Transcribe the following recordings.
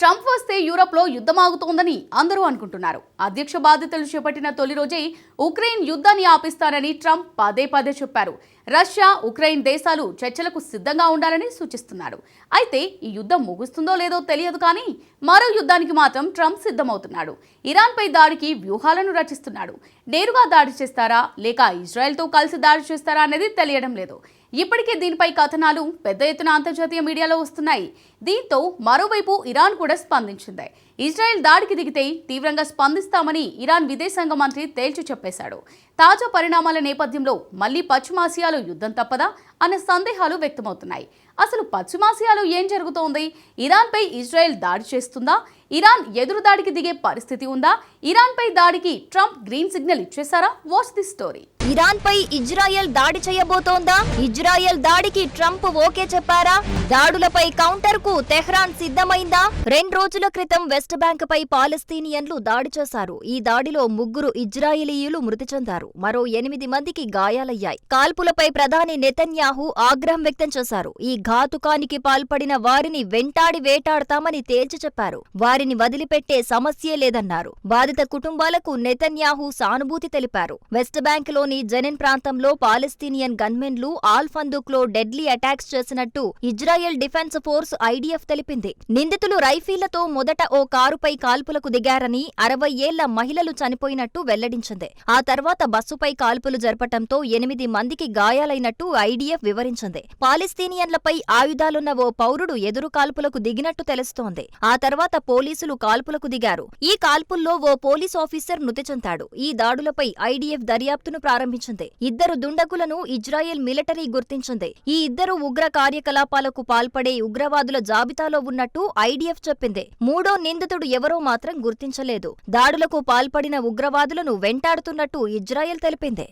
Trump వస్తే యూరప్లో యుద్ధం ఆగుతోందని అందరూ అనుకుంటున్నారు. అధ్యక్ష బాధ్యతలు చేపట్టిన తొలి రోజే ఉక్రెయిన్ యుద్ధాన్ని ఆపిస్తారని ట్రంప్ పదే పదే చెప్పారు. రష్యా ఉక్రెయిన్ దేశాలు చర్చలకు సిద్ధంగా ఉండాలని సూచిస్తున్నారు. అయితే ఈ యుద్ధం ముగుస్తుందో లేదో తెలియదు కానీ మరో యుద్ధానికి మాత్రం ట్రంప్ సిద్ధమవుతున్నాడు. ఇరాన్పై దాడికి వ్యూహాలను రచిస్తున్నాడు. నేరుగా దాడి చేస్తారా? లేక ఇజ్రాయెల్తో కలిసి దాడి చేస్తారా అనేది తెలియడం లేదు. ఇప్పటికే దీనిపై కథనాలు పెద్ద ఎత్తున అంతర్జాతీయ మీడియాలో వస్తున్నాయి. దీంతో మరోవైపు ఇరాన్ కూడా స్పందించింది. ఇజ్రాయెల్ దాడికి దిగితే తీవ్రంగా స్పందిస్తామని ఇరాన్ విదేశాంగ మంత్రి తేల్చి చెప్పేశాడు. తాజా పరిణామాల నేపథ్యంలో మళ్ళీ పశ్చిమాసియాలో యుద్ధం తప్పదా అనే సందేహాలు వ్యక్తమవుతున్నాయి. అసలు పశ్చిమాసియాలో ఏం జరుగుతోంది? ఇరాన్పై ఇజ్రాయెల్ దాడి చేస్తుందా? ఇరాన్ ఎదురు దాడికి దిగే పరిస్థితి ఉందా? ఇరాన్పై దాడికి ట్రంప్ గ్రీన్ సిగ్నల్ ఇచ్చేశారా? వాట్స్ ది స్టోరీ ఇరాన్ పై ఇజ్రాయెల్ దాడి చేయబోతోందా? ఇజ్రాయెల్ దాడికి ట్రంప్ ఓకే చెప్పారా? దాడులపై కౌంటర్కు తెహ్రాన్ సిద్ధమైందా? రెండు రోజుల క్రితం వెస్ట్ బ్యాంక్ పై పాలస్తీనియన్లు దాడి చేశారు. ఈ దాడిలో ముగ్గురు ఇజ్రాయేలీయులు మృతి చెందారు. మరో ఎనిమిది మందికి గాయాలయ్యాయి. కాల్పులపై ప్రధాని నెతన్యాహు ఆగ్రహం వ్యక్తం చేశారు. ఈ ఘాతుకానికి పాల్పడిన వారిని వెంటాడి వేటాడతామని తేల్చి చెప్పారు. వారిని వదిలిపెట్టే సమస్యే లేదన్నారు. బాధిత కుటుంబాలకు నెతన్యాహు సానుభూతి తెలిపారు. వెస్ట్ బ్యాంక్లోని జెనిన్ ప్రాంతంలో పాలస్తీనియన్ గన్మెన్లు ఆల్లో డెడ్లీ అటాక్స్ చేసినట్టు ఇజ్రాయెల్ డిఫెన్స్ ఫోర్స్ ఐడిఎఫ్ తెలిపింది. నిందితులు రైఫీలతో మొదట ఓ కారుపై కాల్పులకు దిగారని అరవై ఏళ్ళ మహిళలు చనిపోయినట్టు వెల్లడించింది. ఆ తర్వాత బస్సుపై కాల్పులు జరపటంతో ఎనిమిది మందికి గాయాలైనట్టు ఐడిఎఫ్ వివరించింది. పాలస్తీనియన్లపై ఆయుధాలున్న ఓ పౌరుడు ఎదురు కాల్పులకు దిగినట్టు తెలుస్తోంది. ఆ తర్వాత పోలీసులు కాల్పులకు దిగారు. ఈ కాల్పుల్లో ఓ పోలీస్ ఆఫీసర్ మృతి చెందాడు. ఈ దాడులపై ఐడిఎఫ్ దర్యాప్తును ప్రారంభించింది. ఇద్దరు దుండగులను ఇజ్రాయెల్ మిలిటరీ గుర్తించింది. ఈ ఇద్దరు ఉగ్ర కార్యకలాపాలకు పాల్పడే ఉగ్రవాదుల జాబితాలో ఉన్నట్టు ఐడిఎఫ్ చెప్పింది. మూడో నిందితుడు ఎవరో మాత్రం గుర్తించలేదు. దాడులకు పాల్పడిన ఉగ్రవాదులను వెంటాడుతున్నట్టు ఇజ్రాయెల్ తెలిపింది.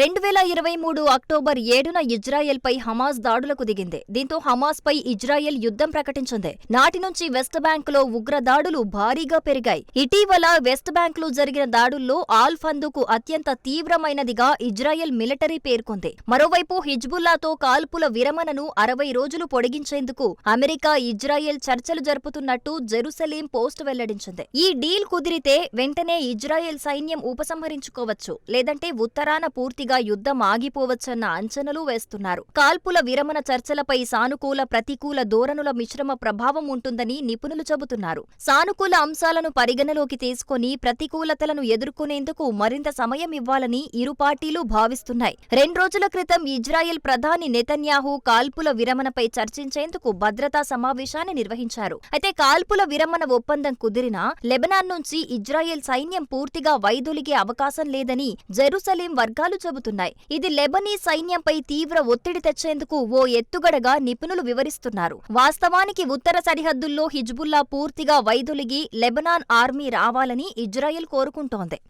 రెండు వేల ఇరవై మూడు అక్టోబర్ ఏడున ఇజ్రాయెల్పై హమాస్ దాడులకు దిగింది. దీంతో హమాస్పై ఇజ్రాయెల్ యుద్ధం ప్రకటించింది. నాటి నుంచి వెస్ట్ బ్యాంకులో ఉగ్ర దాడులు భారీగా పెరిగాయి. ఇటీవల వెస్ట్ బ్యాంకులో జరిగిన దాడుల్లో ఆల్ ఫందుకు అత్యంత తీవ్రమైనదిగా ఇజ్రాయెల్ మిలిటరీ పేర్కొంది. మరోవైపు హిజ్బుల్లాతో కాల్పుల విరమణను అరవై రోజులు పొడిగించేందుకు అమెరికా ఇజ్రాయెల్ చర్చలు జరుపుతున్నట్టు జెరూసలేం పోస్ట్ వెల్లడించింది. ఈ డీల్ కుదిరితే వెంటనే ఇజ్రాయెల్ సైన్యం ఉపసంహరించుకోవచ్చు లేదంటే ఉత్తరాన పూర్తి పూర్తిగా యుద్ధం ఆగిపోవచ్చన్న అంచనలు వేస్తున్నారు. కాల్పుల విరమణ చర్చలపై సానుకూల ప్రతికూల ధోరణుల మిశ్రమ ప్రభావం ఉంటుందని నిపుణులు చెబుతున్నారు. సానుకూల అంశాలను పరిగణలోకి తీసుకొని ప్రతికూలతలను ఎదుర్కొనేందుకు మరింత సమయం ఇవ్వాలని ఇరు పార్టీలు భావిస్తున్నాయి. రెండు రోజుల క్రితం ఇజ్రాయెల్ ప్రధాని నెతన్యాహు కాల్పుల విరమణపై చర్చించేందుకు భద్రతా సమావేశాన్ని నిర్వహించారు. అయితే కాల్పుల విరమణ ఒప్పందం కుదిరినా లెబనాన్ నుంచి ఇజ్రాయెల్ సైన్యం పూర్తిగా వైదొలిగే అవకాశం లేదని జెరూసలేం వర్గాలు చెబుతున్నాయి ఇది లెబనీ సైన్యంపై తీవ్ర ఒత్తిడి తెచ్చేందుకు ఓ ఎత్తుగడగా నిపుణులు వివరిస్తున్నారు. వాస్తవానికి ఉత్తర సరిహద్దుల్లో హిజ్బుల్లా పూర్తిగా వైదొలిగి లెబనాన్ ఆర్మీ రావాలని ఇజ్రాయెల్ కోరుకుంటోంది.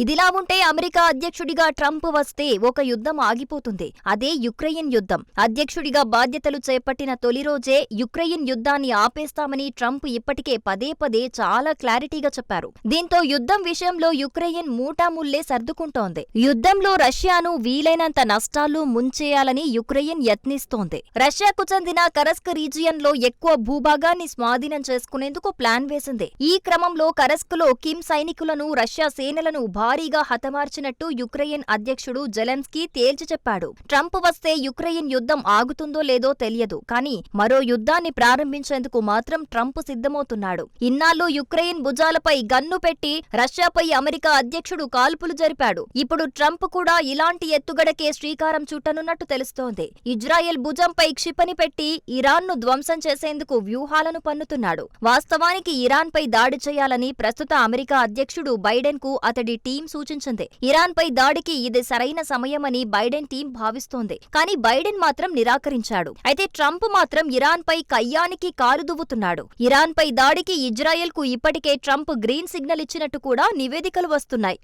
ఇదిలా ఉంటే అమెరికా అధ్యక్షుడిగా ట్రంప్ వస్తే ఒక యుద్ధం ఆగిపోతుంది. అదే యుక్రెయిన్ యుద్ధం. అధ్యక్షుడిగా బాధ్యతలు చేపట్టిన తొలి రోజే యుక్రెయిన్ యుద్ధాన్ని ఆపేస్తామని ట్రంప్ ఇప్పటికే పదే పదే చాలా క్లారిటీగా చెప్పారు. దీంతో యుద్ధం విషయంలో యుక్రెయిన్ మూటాముల్లే సర్దుకుంటోంది. యుద్ధంలో రష్యాను వీలైనంత నష్టాలు ముంచేయాలని యుక్రెయిన్ యత్నిస్తోంది. రష్యాకు చెందిన కరస్క్ రీజియన్లో ఎక్కువ భూభాగాన్ని స్వాధీనం చేసుకునేందుకు ప్లాన్ వేసింది. ఈ క్రమంలో కరస్క్లో కిమ్ సైనికులను రష్యా సేనలను భారీగా హతమార్చినట్టు యుక్రెయిన్ అధ్యక్షుడు జెలెన్స్కీ తేల్చి చెప్పాడు. ట్రంప్ వస్తే యుక్రెయిన్ యుద్ధం ఆగుతుందో లేదో తెలియదు కానీ మరో యుద్ధాన్ని ప్రారంభించేందుకు మాత్రం ట్రంప్ సిద్ధమవుతున్నాడు. ఇన్నాళ్ళు యుక్రెయిన్ భుజాలపై గన్ను పెట్టి రష్యాపై అమెరికా అధ్యక్షుడు కాల్పులు జరిపాడు. ఇప్పుడు ట్రంప్ కూడా ఇలాంటి ఎత్తుగడకే శ్రీకారం చుట్టనున్నట్టు తెలుస్తోంది. ఇజ్రాయెల్ భుజంపై క్షిపణి పెట్టి ఇరాన్ను ధ్వంసం చేసేందుకు వ్యూహాలను పన్నుతున్నాడు. వాస్తవానికి ఇరాన్పై దాడి చేయాలని ప్రస్తుత అమెరికా అధ్యక్షుడు బైడెన్కు అతడి టీం టీం సూచించింది. ఇరాన్ పై దాడికి ఇది సరైన సమయమని బైడెన్ టీం భావిస్తోంది. కానీ బైడెన్ మాత్రం నిరాకరించాడు. అయితే ట్రంప్ మాత్రం ఇరాన్ పై కయ్యానికి కారు దువ్వుతున్నాడు. ఇరాన్ పై దాడికి ఇజ్రాయెల్కు ఇప్పటికే ట్రంప్ గ్రీన్ సిగ్నల్ ఇచ్చినట్టు కూడా నివేదికలు వస్తున్నాయి.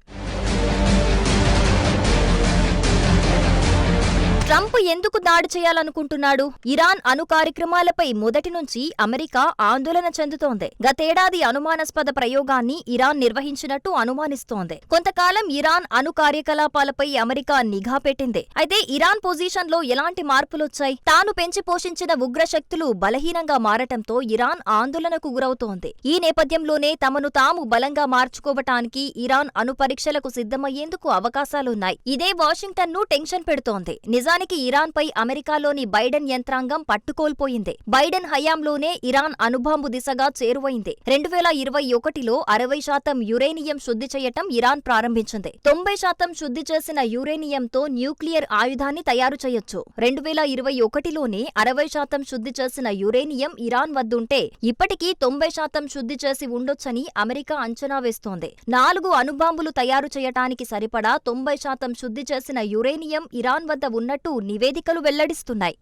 ట్రంప్ ఎందుకు దాడి చేయాలనుకుంటున్నాడు? ఇరాన్ అణు కార్యక్రమాలపై మొదటి నుంచి అమెరికా ఆందోళన చెందుతోంది. గతేడాది అనుమానాస్పద ప్రయోగాన్ని ఇరాన్ నిర్వహించినట్టు అనుమానిస్తోంది. కొంతకాలం ఇరాన్ అణు కార్యకలాపాలపై అమెరికా నిఘా పెట్టింది. అయితే ఇరాన్ పొజిషన్లో ఎలాంటి మార్పులొచ్చాయి? తాను పెంచి పోషించిన ఉగ్ర శక్తులు బలహీనంగా మారటంతో ఇరాన్ ఆందోళనకు గురవుతోంది. ఈ నేపథ్యంలోనే తమను తాము బలంగా మార్చుకోవటానికి ఇరాన్ అణు పరీక్షలకు సిద్ధమయ్యేందుకు అవకాశాలున్నాయి. ఇదే వాషింగ్టన్ను టెన్షన్ పెడుతోంది. నిజానికి ఇరాన్ పై అమెరికాలోని బైడెన్ యంత్రాంగం పట్టుకోల్పోయింది. బైడెన్ హయాంలోనే ఇరాన్ అణుబాంబు దిశగా చేరువైంది. రెండు వేల ఇరవై ఒకటిలో అరవై శాతం యురేనియం శుద్ధి చేయటం ఇరాన్ ప్రారంభించింది. తొంభై శాతం శుద్ధి చేసిన యురేనియంతో న్యూక్లియర్ ఆయుధాన్ని తయారు చేయొచ్చు. రెండు వేల ఇరవై ఒకటిలోనే అరవై శాతం శుద్ధి చేసిన యురేనియం ఇరాన్ వద్దుంటే ఇప్పటికీ తొంభై శాతం శుద్ధి చేసి ఉండొచ్చని అమెరికా అంచనా వేస్తోంది. నాలుగు అణుబాంబులు తయారు చేయటానికి సరిపడా తొంభై శాతం శుద్ధి చేసిన యురేనియం ఇరాన్ వద్ద ఉన్నట్టు నివేదికలు వెల్లడిస్తున్నాయి.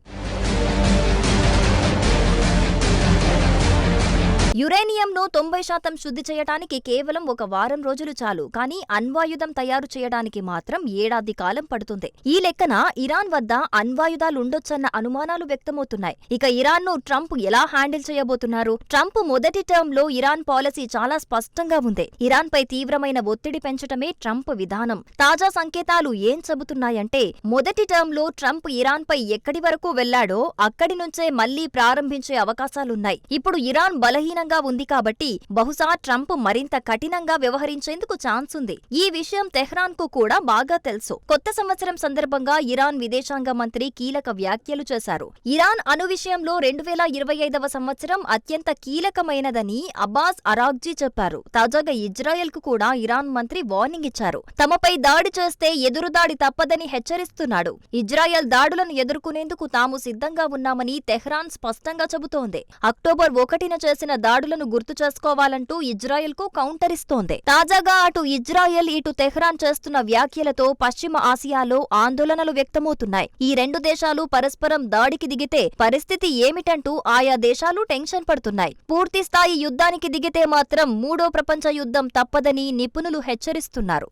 యురేనియంను తొంభై శాతం శుద్ధి చేయటానికి కేవలం ఒక వారం రోజులు చాలు కానీ అణ్వాయుధం తయారు చేయడానికి మాత్రం ఏడాది కాలం పడుతుంది. ఈ లెక్కన ఇరాన్ వద్ద అణ్వాయుధాలుండొచ్చన్న అనుమానాలు వ్యక్తమవుతున్నాయి. ఇక ఇరాన్ను ట్రంప్ ఎలా హ్యాండిల్ చేయబోతున్నారు? ట్రంప్ మొదటి టర్మ్లో ఇరాన్ పాలసీ చాలా స్పష్టంగా ఉంది. ఇరాన్ పై తీవ్రమైన ఒత్తిడి పెంచటమే ట్రంప్ విధానం. తాజా సంకేతాలు ఏం చెబుతున్నాయంటే మొదటి టర్మ్లో ట్రంప్ ఇరాన్ పై ఎక్కడి వరకు వెళ్ళాడో అక్కడి నుంచే మళ్ళీ ప్రారంభించే అవకాశాలున్నాయి. ఇప్పుడు ఇరాన్ బలహీనంగా ఉంది కాబట్టి బహుశా ట్రంప్ మరింత కఠినంగా వ్యవహరించేందుకు ఛాన్స్ ఉంది. ఈ విషయం తెహ్రాన్కు కూడా బాగా తెలుసు. కొత్త సంవత్సరం సందర్భంగా ఇరాన్ విదేశాంగ మంత్రి కీలక వ్యాఖ్యలు చేశారు. ఇరాన్ అణు విషయంలో రెండు వేల ఇరవై ఐదవ సంవత్సరం అత్యంత కీలకమైనదని అబ్బాస్ అరాగ్జీ చెప్పారు. తాజాగా ఇజ్రాయెల్కు కూడా ఇరాన్ మంత్రి వార్నింగ్ ఇచ్చారు. తమపై దాడి చేస్తే ఎదురుదాడి తప్పదని హెచ్చరిస్తున్నాడు. ఇజ్రాయెల్ దాడులను ఎదుర్కొనేందుకు తాము సిద్ధంగా ఉన్నామని తెహ్రాన్ స్పష్టంగా చెబుతోంది. అక్టోబర్ ఒకటిన చేసిన దాడులను గుర్తు చేసుకోవాలంటూ ఇజ్రాయెల్కు కౌంటర్ ఇస్తోంది. తాజాగా అటు ఇజ్రాయెల్ ఇటు తెహ్రాన్ చేస్తున్న వ్యాఖ్యలతో పశ్చిమ ఆసియాలో ఆందోళనలు వ్యక్తమవుతున్నాయి. ఈ రెండు దేశాలు పరస్పరం దాడికి దిగితే పరిస్థితి ఏమిటంటూ ఆయా దేశాలు టెన్షన్ పడుతున్నాయి. పూర్తిస్థాయి యుద్ధానికి దిగితే మాత్రం మూడో ప్రపంచ యుద్ధం తప్పదని నిపుణులు హెచ్చరిస్తున్నారు.